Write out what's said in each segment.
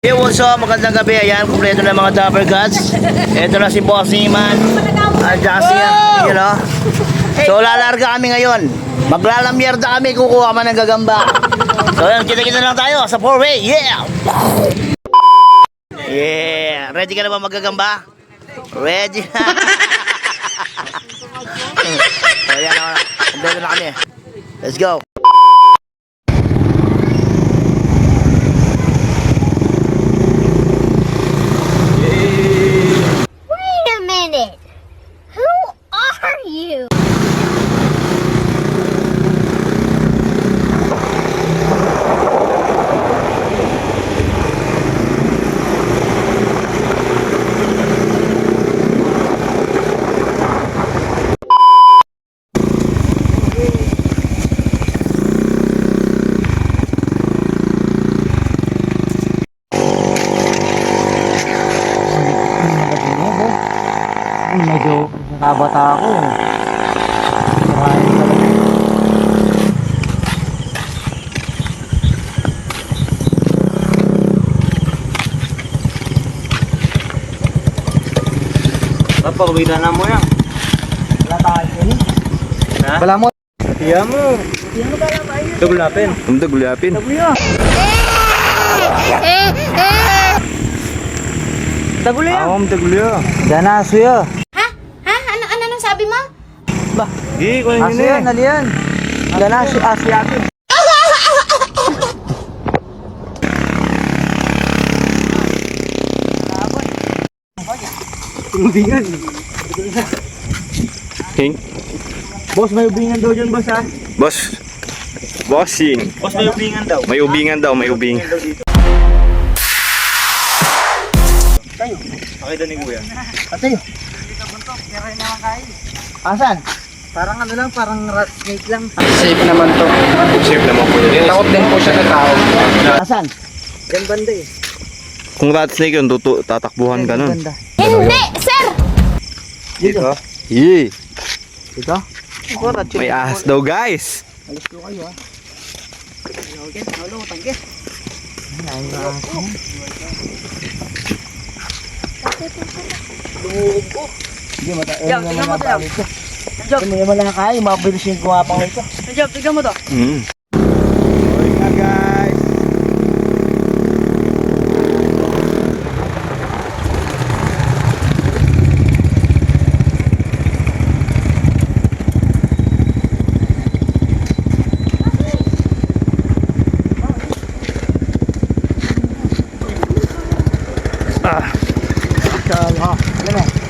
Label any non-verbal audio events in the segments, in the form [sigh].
Hey, what's up? Magandang gabi. Ayan, kumpleto na mga Dapper Gods. Ito na si Boss Iman. At Jassy, you know. So, lalarga kami ngayon. Maglalamyerda kami, kukuha man ng gagamba. So, yan, kita-kita lang tayo sa four-way. Yeah! Yeah! Ready ka na ba magagamba? Ready na. [laughs] so, yan, oh, kumpleto na kami. Let's go. Medyo nakabata ako. Maraming talaga. Papawitan na mo yan. Wala tayo eh. Ha? Wala mo. Tiyan mo. Tugulapin. Ang tugulapin. Tagulo yan. Ako ang tugulya. Dana, suyo. Ha? Ha? Ano, ano, ano sabi mo? Ba? Hindi, kunin Aso yun yan, eh. naliyan. Dana, si aso yakin. Ubingan. King. Boss, may ubingan daw dyan, boss ha? Boss. Bossing. Boss, may ubingan daw. May ubingan daw, may ubing. Pakita ni Kuya. Atay. Asan? Parang ano lang, parang rat snake lang. Safe naman to. Safe naman po yun. Takot din po siya sa tao. Asan? Yan banda eh. Kung rat snake yun, tutu tatakbuhan ka nun. Hindi, sir! Dito? Yee. Ito? Ako, rat May ahas daw guys. Alis ko kayo ha. Okay, halo, tangke. Lumuhog ko. Hindi, mata. Yan, tingnan mo tayo. Job. Hindi mo lang kaya, mabilis yung kumapang nito. Mm. guys. Inshallah. Yan o.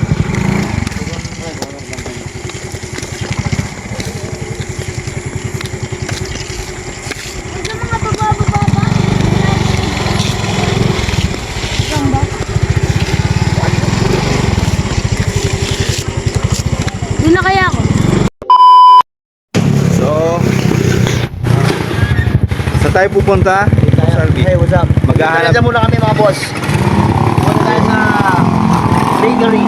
Doon na kaya ako. So, sa tayo pupunta? Salvi. Hey, what's up? Maghahanap- muna kami mga boss. Punta tayo sa bakery.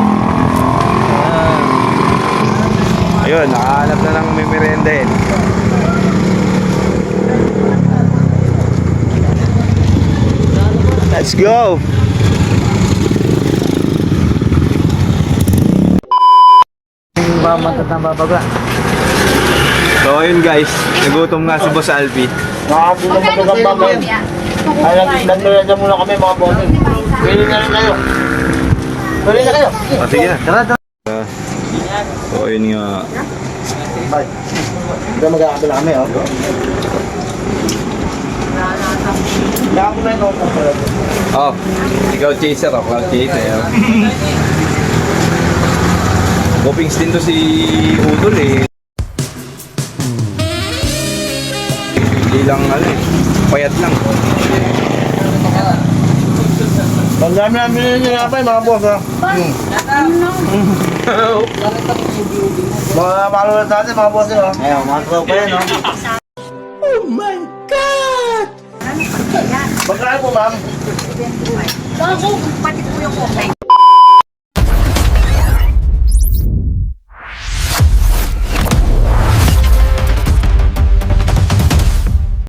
Ayun, nakahanap na ng may merenda eh. Let's go! Ba matatang babaga? So ayun guys, nagutom nga si Boss Alpi. Nakakabulang magagamba ngayon. Ay, nag- nagmerenda muna kami mga boss. Pili na rin kayo. Pili na kayo. O sige na. Tara, tara. So ayun nga. Bye. Ito magkakabila kami, oh. Ito. Oh, ikaw chaser ako, cloud chaser. Gopings din to si Udol eh. Hindi lang ano eh, payat lang. Ang dami namin nilapay, mga boss, ha. [laughs] Mga followers natin, mga boss, ha. Ayun, mga tropa yan, ha. Oh my God! Magkano po, ma'am? Bago, pati po yung okay.